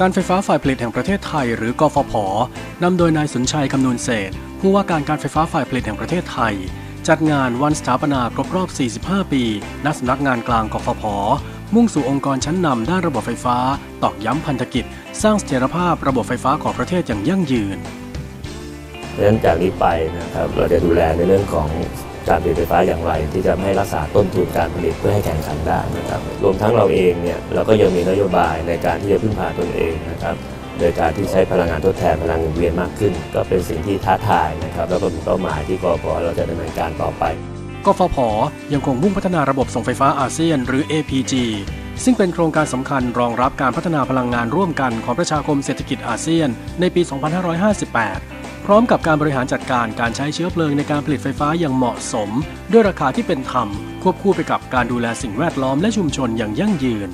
การไฟฟ้าฝ่ายผลิตแห่งประเทศไทย หรือกฟผนำโดยนายสุนชัยคำนวณเศษ ผู้ว่าการการไฟฟ้าฝ่ายผลิตแห่งประเทศไทย จัดงานวันสถาปนาครบรอบ 45 ปี ณ สำนักงานกลางกฟผ มุ่งสู่องค์กรชั้นนำด้านระบบไฟฟ้า ตอกย้ำพันธกิจ สร้างเสถียรภาพระบบไฟฟ้าของประเทศอย่างยั่งยืนเพราะฉะนั้นจากนี้ไปนะครับเราจะดูแลในเรื่องของ การผลิตไฟฟ้าอย่างไร ที่จะไม่ให้รักษาต้นทุนการผลิตเพื่อให้แข่งขันได้นะครับรวมทั้งเราเองเนี่ยเราก็ยังมีนโยบายในการที่จะพึ่งพาตนเองนะครับโดยการที่ใช้พลังงานทดแทนพลังงานหมุนเวียนมากขึ้น ก็เป็นสิ่งที่ท้าทายนะครับแล้วก็เป็นเป้าหมายที่กพเราจะดำเนินการต่อไปกฟผยังคงมุ่งพัฒนาระบบส่งไฟฟ้าอาเซียน หรือ APG ซึ่งเป็นโครงการสำคัญรองรับการพัฒนาพลังงานร่วมกันของประชาคมเศรษฐกิจอาเซียนในปี 2558 พร้อมกับการบริหารจัดการการใช้เชื้อเพลิงในการผลิตไฟฟ้าอย่างเหมาะสม ด้วยราคาที่เป็นธรรม ควบคู่ไปกับการดูแลสิ่งแวดล้อมและชุมชนอย่างยั่งยืน